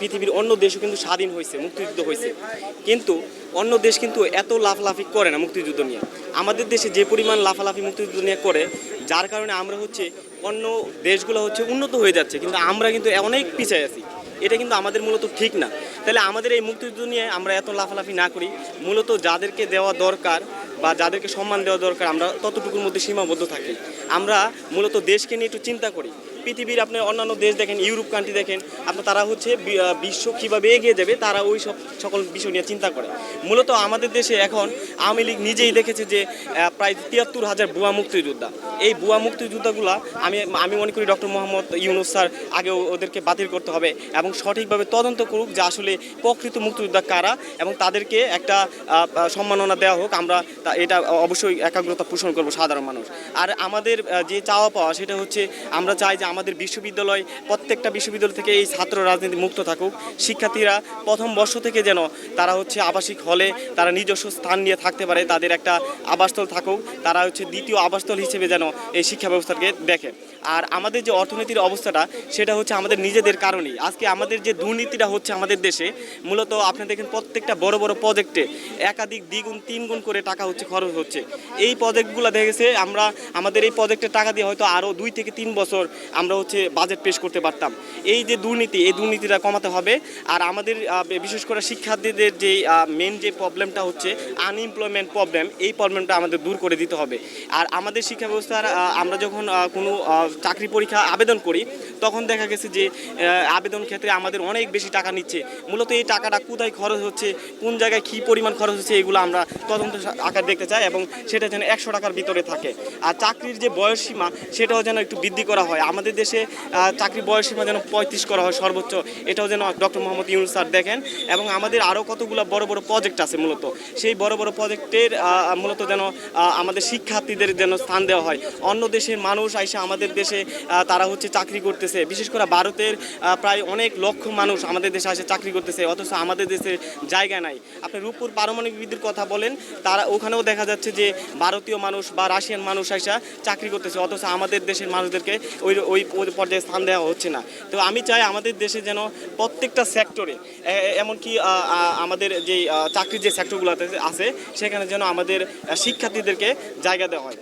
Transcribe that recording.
পৃথিবীর অন্য দেশও কিন্তু স্বাধীন হয়েছে, মুক্তিযুদ্ধ হয়েছে। কিন্তু অন্য দেশ কিন্তু এত লাফালাফি করে না মুক্তিযুদ্ধ নিয়ে। আমাদের দেশে যে পরিমাণ লাফালাফি মুক্তিযুদ্ধ নিয়ে করে, যার কারণে আমরা হচ্ছে অন্য দেশগুলো হচ্ছে উন্নত হয়ে যাচ্ছে, কিন্তু আমরা কিন্তু অনেক পিছিয়ে আছি। এটা কিন্তু আমাদের মূলত ঠিক না। তাহলে আমাদের এই মুক্তিযুদ্ধ নিয়ে আমরা এত লাফালাফি না করি। মূলত যাদেরকে দেওয়া দরকার বা যাদেরকে সম্মান দেওয়া দরকার, আমরা ততটুকুর মধ্যে সীমাবদ্ধ থাকি। আমরা মূলত দেশকে নিয়ে একটু চিন্তা করি। পৃথিবীর আপনি অন্যান্য দেশ দেখেন, ইউরোপ কান্ট্রি দেখেন আপনার তারা হচ্ছে বিশ্ব কীভাবে এগিয়ে যাবে, তারা ওই সব সকল বিষয় নিয়ে চিন্তা করে। মূলত আমাদের দেশে এখন আওয়ামী লীগ নিজেই দেখেছে যে প্রায় তিয়াত্তর হাজার ভুয়া মুক্তিযোদ্ধা। এই ভুয়া মুক্তিযোদ্ধাগুলা আমি আমি মনে করি ডক্টর মোহাম্মদ ইউনুস স্যার আগে ওদেরকে বাতিল করতে হবে এবং সঠিকভাবে তদন্ত করুক যে আসলে প্রকৃত মুক্তিযোদ্ধা কারা এবং তাদেরকে একটা সম্মাননা দেওয়া হোক। আমরা এটা অবশ্যই একাগ্রতা পোষণ করব সাধারণ মানুষ। আর আমাদের যে চাওয়া পাওয়া সেটা হচ্ছে আমরা চাই যে আমাদের বিশ্ববিদ্যালয়, প্রত্যেকটা বিশ্ববিদ্যালয় থেকে এই ছাত্র রাজনীতি মুক্ত থাকুক। শিক্ষার্থীরা প্রথম বর্ষ থেকে যেন তারা হচ্ছে আবাসিক হলে, তারা নিজস্ব স্থান নিয়ে থাকতে পারে, তাদের একটা আবাসস্থল থাকুক, তারা হচ্ছে দ্বিতীয় আবাসস্থল হিসেবে যেন এই শিক্ষা ব্যবস্থাকে দেখে। আর আমাদের যে অর্থনীতির অবস্থাটা, সেটা হচ্ছে আমাদের নিজেদের কারণেই। আজকে আমাদের যে দুর্নীতিটা হচ্ছে আমাদের দেশে, মূলত আপনি দেখেন প্রত্যেকটা বড় বড় প্রজেক্টে একাধিক দ্বিগুণ, তিনগুণ করে টাকা হচ্ছে খরচ হচ্ছে। এই প্রজেক্টগুলো দেখেছে, আমরা আমাদের এই প্রজেক্টের টাকা দিয়ে হয়তো আরও দুই থেকে তিন বছর আমরা হচ্ছে বাজেট পেশ করতে পারতাম। এই যে দুর্নীতি, এই দুর্নীতিটা কমাতে হবে। আর আমাদের বিশেষ করে শিক্ষার্থীদের যে মেন যে প্রবলেমটা হচ্ছে আনএমপ্লয়মেন্ট প্রবলেম এই প্রবলেমটা আমাদের দূর করে দিতে হবে। আর আমাদের শিক্ষা ব্যবস্থার আমরা যখন কোনো চাকরি পরীক্ষা আবেদন করি তখন দেখা গেছে যে আবেদন ক্ষেত্রে আমাদের অনেক বেশি টাকা নিচ্ছে। মূলত এই টাকাটা কোথায় খরচ হচ্ছে কোন জায়গায় কী পরিমাণ খরচ হচ্ছে এগুলো আমরা তদন্ত আকার দেখতে চাই এবং সেটা যেন একশো টাকার ভিতরে থাকে। আর চাকরির যে বয়স সীমা সেটাও যেন একটু বৃদ্ধি করা হয়। আমাদের দেশে আহ, চাকরির বয়স সীমা যেন পঁয়ত্রিশ করা হয় সর্বোচ্চ এটাও যেন ডক্টর মোহাম্মদ ইউনুস স্যার দেখেন। এবং আমাদের আরও কতগুলো বড় বড় প্রজেক্ট আছে মূলত। সেই বড় বড় প্রজেক্টের মূলত যেন আমাদের শিক্ষার্থীদের যেন স্থান দেওয়া হয়। অন্য দেশের মানুষ আইসা আমাদের দেশে তারা হচ্ছে চাকরি করতেছে। বিশেষ করে ভারতের প্রায় অনেক লক্ষ মানুষ আমাদের দেশে আসে চাকরি করতেছে, অথচ আমাদের দেশে জায়গা নাই। আপনি রূপপুর পারমাণবিক বিদ্যুৎ কথা বলেন, তারা ওখানেও দেখা যাচ্ছে যে ভারতীয় মানুষ বা রাশিয়ান মানুষ আইসা চাকরি করতেছে, অথচ আমাদের দেশের মানুষদেরকে ওই ওই পর্যায়ে স্থান দেওয়া হচ্ছে না। তো আমি চাই আমাদের দেশে যেন প্রত্যেকটা সেক্টরে এমনকি আমাদের যে চাকরির যে সেক্টরগুলো আছে, সেখানে যেন আমাদের শিক্ষার্থীদেরকে জায়গা দেওয়া হয়।